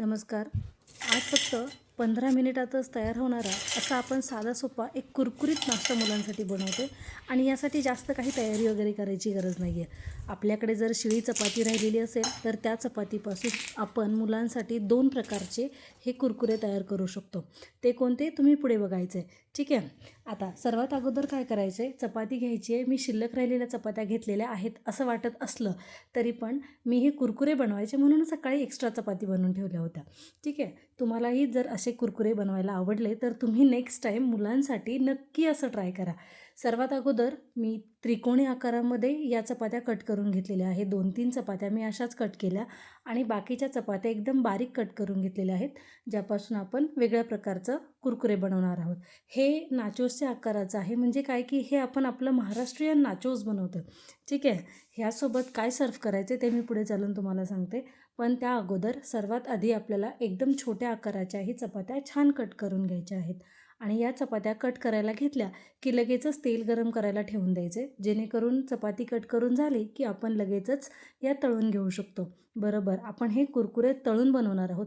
नमस्कार. आज फक्त पंधरा मिनिटातच तयार होणारा असा आपण साधा सोपा एक कुरकुरीत नाश्ता मुलांसाठी बनवतो. आणि यासाठी जास्त काही तयारी वगैरे करायची गरज नाही आहे आपल्याकडे जर शिळी चपाती राहिलेली असेल तर त्या चपातीपासून आपण मुलांसाठी दोन प्रकारचे हे कुरकुरे तयार करू शकतो. ते कोणते? तुम्ही पुढे बघायचे आहे ठीक आहे? आता सर्वात अगोदर काय करायचं आहे चपाती घ्यायची आहे. मी शिल्लक राहिलेल्या चपात्या घेतलेल्या आहेत असं वाटत असलं तरी पण मी हे कुरकुरे बनवायचे म्हणून सकाळी एक्स्ट्रा चपाती बनवून ठेवल्या होत्या. ठीक आहे? तुम्हालाही जर असे कुरकुरे बनवायला आवडले तर तुम्ही नेक्स्ट टाईम मुलांसाठी नक्की असं ट्राय करा. सर्वात अगोदर मी त्रिकोणी आकारामध्ये या चपात्या कट करून घेतलेल्या आहेत. दोन तीन चपात्या मी अशाच कट केल्या आणि बाकीच्या चपात्या एकदम बारीक कट करून घेतलेल्या आहेत ज्यापासून आपण वेगळ्या प्रकारचं कुरकुरे बनवणार आहोत. हे नाचोसच्या आकाराचं आहे म्हणजे काय की हे आपण आपलं महाराष्ट्रीयन नाचोस बनवतो ठीक आहे? ह्यासोबत काय सर्व करायचे ते मी पुढे चालून तुम्हाला सांगते. पण त्या अगोदर सर्वात आधी आपल्याला एकदम छोट्या आकाराच्याही चपात्या छान कट करून घ्यायच्या आहेत. आणि या चपात्या कट करायला घेतल्या की लगेचच तेल गरम करायला ठेवून द्यायचे. जेणेकरून चपाती कट करून झाली की आपण लगेचच या तळून घेऊ शकतो. बरोबर आपण हे कुरकुरे तळून बनवणार आहोत.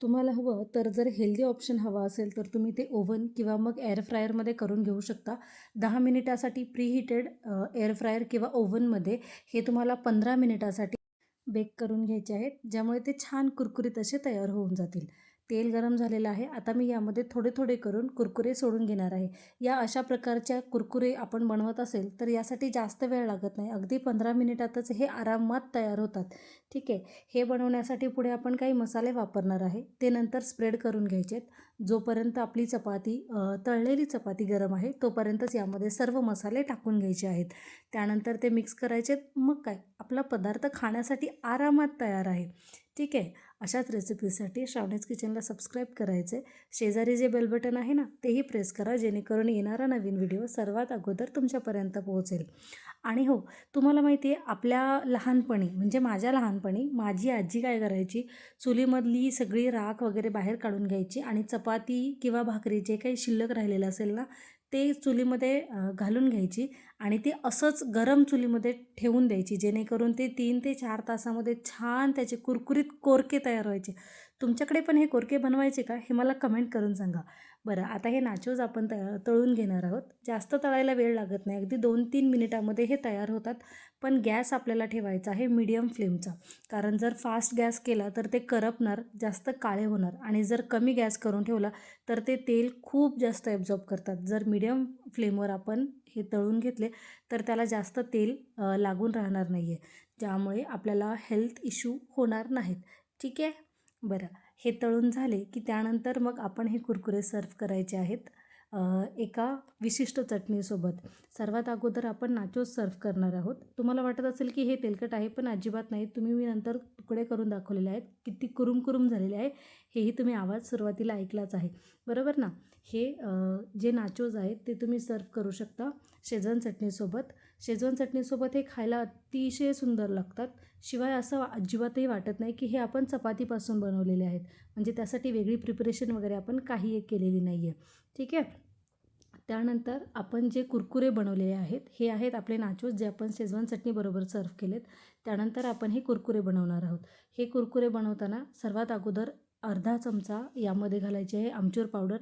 तुम्हाला हवं तर जर हेल्दी ऑप्शन हवा असेल तर तुम्ही ते ओव्हन किंवा मग एअर फ्रायरमध्ये करून घेऊ शकता. दहा मिनिटासाठी प्रीहिटेड एअर फ्रायर किंवा ओव्हनमध्ये हे तुम्हाला पंधरा मिनिटासाठी बेक करून घ्यायचे आहेत ज्यामुळे ते छान कुरकुरीत असे तयार होऊन जातील. तेल गरम झालेलं आहे. आता मी यामध्ये थोडे थोडे करून कुरकुरे सोडून घेणार आहे. या अशा प्रकारच्या कुरकुरे आपण बनवत असेल तर यासाठी जास्त वेळ लागत नाही. अगदी पंधरा मिनिटातच हे आरामात तयार होतात. ठीक आहे? हे बनवण्यासाठी पुढे आपण काही मसाले वापरणार आहे. ते नंतर स्प्रेड करून घ्यायचे आहेत जोपर्यंत आपली चपाती तळलेली चपाती गरम आहे तोपर्यंतच यामध्ये सर्व मसाले टाकून घ्यायचे आहेत. त्यानंतर ते मिक्स करायचे मग काय? आपला पदार्थ खाण्यासाठी आरामात तयार आहे. ठीक आहे? अशाच रेसिपीसाठी श्रावणीज किचनला सबस्क्राईब करायचे. शेजारी जे बेल बटन आहे ना तेही प्रेस करा जेणेकरून येणारा नवीन व्हिडिओ सर्वात अगोदर तुमच्यापर्यंत पोहोचेल. आणि हो तुम्हाला माहिती आहे आपल्या लहानपणी म्हणजे माझ्या लहानपणी माझी आजी काय करायची चुलीमधली सगळी राख वगैरे बाहेर काढून घ्यायची आणि चपाती किंवा भाकरी जे काही शिल्लक राहिलेलं असेल ना ते चुलीमध्ये घालून घ्यायची आणि ते असंच गरम चुलीमध्ये ठेवून द्यायची जेणेकरून ते तीन ते चार तासामध्ये छान त्याचे कुरकुरीत कोरके तयार व्हायचे. तुमच्याकडे पण हे कोरके बनवायचे का हे मला कमेंट करून सांगा. बरं आता हे नाचोज आपण त तळून घेणार आहोत. जास्त तळायला वेळ लागत नाही. अगदी दोन तीन मिनिटामध्ये हे तयार होतात. पण गॅस आपल्याला ठेवायचा आहे मीडियम फ्लेमचा कारण जर फास्ट गॅस केला तर ते करपणार जास्त काळे होणार. आणि जर कमी गॅस करून ठेवला तर ते तेल खूप जास्त ॲब्झॉर्ब करतात. जर मीडियम फ्लेमवर आपण हे तळून घेतले तर त्याला जास्त तेल लागून राहणार नाही आहे ज्यामुळे आपल्याला हेल्थ इश्यू होणार नाहीत. ठीक आहे? बरं. हे तळून झाले की त्यानंतर मग आपण हे कुरकुरे सर्व करायचे आहेत एका विशिष्ट चटणीसोबत. सर्वात अगोदर आपण नाचोस सर्व करणार आहोत. तुम्हाला वाटत असेल की हे तेलकट आहे पण अजिबात नाही. तुम्ही मी नंतर तुकडे करून दाखवलेले आहेत. किती कुरुम कुरुम झालेले आहे. हेही तुम्ही आवाज सुरुवातीला ऐकलाच आहे. बरोबर ना? हे जे नाचोज आहेत ते तुम्ही सर्व करू शकता शेजवान चटणीसोबत. शेजवान चटणीसोबत हे खायला अतिशय सुंदर लागतात. शिवाय असं अजिबातही वाटत नाही की हे आपण चपातीपासून बनवलेले आहेत. म्हणजे त्यासाठी वेगळी प्रिपरेशन वगैरे आपण काही एक केलेली नाही आहे ठीक आहे? त्यानंतर आपण जे कुरकुरे बनवलेले आहेत हे आहेत आपले नाचोज जे आपण शेजवान चटणीबरोबर सर्व केलेत. त्यानंतर आपण हे कुरकुरे बनवणार आहोत. हे कुरकुरे बनवताना सर्वात अगोदर अर्धा चमचा यामध्ये घालायची आहे आमचूर पावडर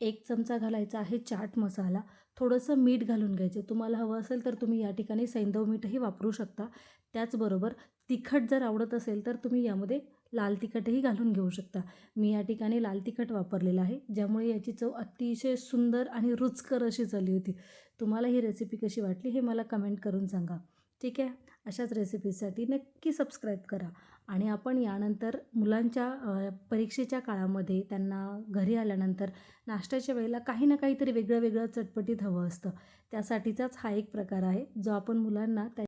एक चमचा घालायचा आहे चाट मसाला. थोडंसं मीठ घालून घ्यायचं. तुम्हाला हवं असेल तर तुम्ही या ठिकाणी सैंदव मीठही वापरू शकता. त्याचबरोबर तिखट जर आवडत असेल तर तुम्ही यामध्ये लाल तिखटही घालून घेऊ शकता. मी या ठिकाणी लाल तिखट वापरलेलं आहे ज्यामुळे याची चव अतिशय सुंदर आणि रुचकर अशी झाली होती. तुम्हाला ही रेसिपी कशी वाटली हे मला कमेंट करून सांगा. ठीक आहे? अशाच रेसिपीसाठी नक्की सबस्क्राईब करा. आणि आपण यानंतर मुलांच्या परीक्षेच्या काळामध्ये त्यांना घरी आल्यानंतर नाश्त्याच्या वेळेला काही ना काहीतरी वेगळं वेगळं चटपटीत हवं असतं. त्यासाठीचाच हा एक प्रकार आहे जो आपण मुलांना त्या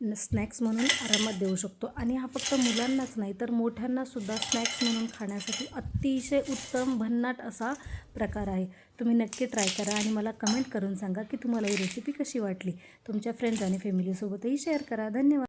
स्नॅक्स म्हणून आरामात देऊ शकतो. आणि हा फक्त मुलांनाच नाही तर मोठ्यांनासुद्धा स्नॅक्स म्हणून खाण्यासाठी अतिशय उत्तम भन्नाट असा प्रकार आहे. तुम्ही नक्की ट्राय करा आणि मला कमेंट करून सांगा की तुम्हाला ही रेसिपी कशी वाटली. तुमच्या फ्रेंड्स आणि फॅमिलीसोबतही शेअर करा. धन्यवाद.